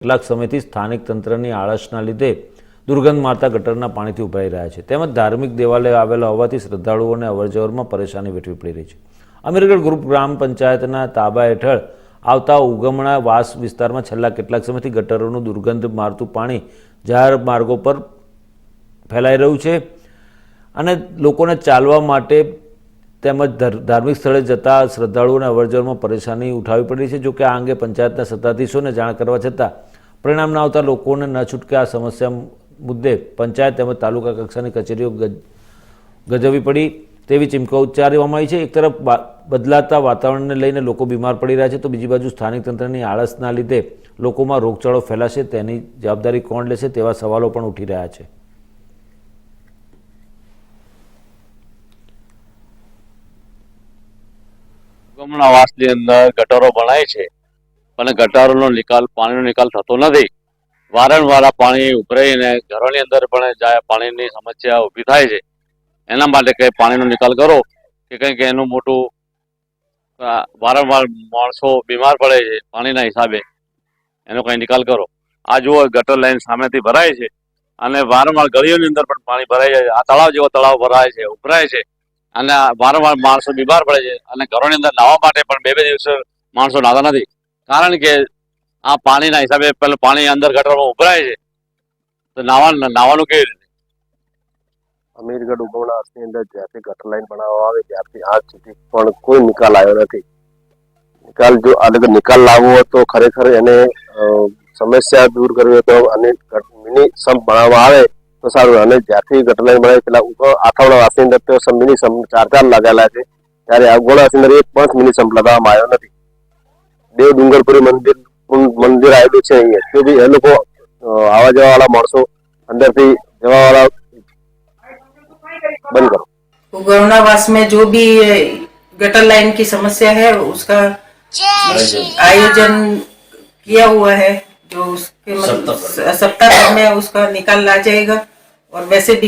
કેટલાક સમયથી સ્થાનિક તંત્રની આળસના લીધે દુર્ગંધ મારતા ગટરના પાણીથી ઉભરાઈ રહ્યા છે. તેમજ ધાર્મિક દેવાલય આવેલા હોવાથી શ્રદ્ધાળુઓને અવરજવરમાં પરેશાની વેઠવી પડી રહી છે. અમીરગઢ ગ્રુપ ગ્રામ પંચાયતના તાબા હેઠળ આવતા ઉગમણા વાસ વિસ્તારમાં છેલ્લા કેટલાક સમયથી ગટરોનું દુર્ગંધ મારતું પાણી જાહેર માર્ગો પર ફેલાઈ રહ્યું છે અને લોકોને ચાલવા માટે તેમજ ધાર્મિક સ્થળે જતા શ્રદ્ધાળુઓને અવરજવરમાં પરેશાની ઉઠાવવી પડી છે. જોકે આ અંગે પંચાયતના સત્તાધીશોને જાણ કરવા છતાં પરિણામ ના આવતા લોકોને ન છૂટકે આ સમસ્યા મુદ્દે પંચાયત તેમજ તાલુકા કક્ષાની કચેરીઓ ગજ, ગજવવી પડી તેવી ચીમકો ઉચ્ચારવામાં આવી છે. એક તરફ બદલાતા વાતાવરણને લઈને લોકો બીમાર પડી રહ્યા છે તો બીજી બાજુ સ્થાનિક તંત્રની આળસના લીધે લોકોમાં રોગચાળો ફેલાશે તેની જવાબદારી કોણ લેશે તેવા સવાલો પણ ઉઠી રહ્યા છે. ગટરો ભણાય છે. પણ ગટારોનો નિકાલ, પાણીનો નિકાલ થતો નથી. વારંવાર પાણી ઉભરાઈને ઘરોની અંદર પણ જાય પાણીની સમસ્યા ઊભી થાય છે. એના માટે કંઈ પાણીનો નિકાલ કરો કે કંઈક એનું મોટું વારંવાર માણસો બીમાર પડે છે પાણીના હિસાબે. એનો કંઈ નિકાલ કરો. આ જુઓ, ગટર લાઈન સામેથી ભરાય છે અને વારંવાર ગળીઓની અંદર પણ પાણી ભરાઈ જાય છે. આ તળાવ જેવો તળાવ ભરાય છે, ઉભરાય છે અને વારંવાર માણસો બીમાર પડે છે અને ઘરોની અંદર નાહવા માટે પણ બે બે દિવસ માણસો નાહતા નથી. કારણ કે આ પાણીના હિસાબે પેલું પાણી અંદર ગટરમાં ઉભરાય છે. તો નાવાનું નાવાનું કેવી રીતે? અમીરગઢ ઉગમણાની અંદર જ્યાંથી ગટર લાઈન બનાવવા આવે ત્યારથી આજ સુધી પણ કોઈ નિકાલ આવ્યો નથી. નિકાલ જો આ લોકો નિકાલ લાવવો હોય તો ખરેખર એને સમસ્યા દૂર કરવી હોય તો અને મિની સંપ બનાવવા આવે તો સારું. અને જ્યાંથી ગટર લાઈન બનાવી, પેલા ઉપર આથાવડા વાસની અંદર તો મિની સંપ ચાર ચાર લાગેલા છે. ત્યારે અગોડા વાસની અંદર એક પણ મિની સંપ લગાવવામાં આવ્યો નથી. દેવ ડુંગરપુરી મંદિર મંદિર આવેલું છે અહીંયા તો બી એ લોકો અ, આવા જવા વાળા માણસો અંદરથી જવા વાળા બંધ કરો उगवनावास में जो भी गटर लाइन की समस्या है उसका आयोजन किया हुआ है जो उसके मतलब सप्ताह भर में उसका निकाल ला जाएगा और वैसे भी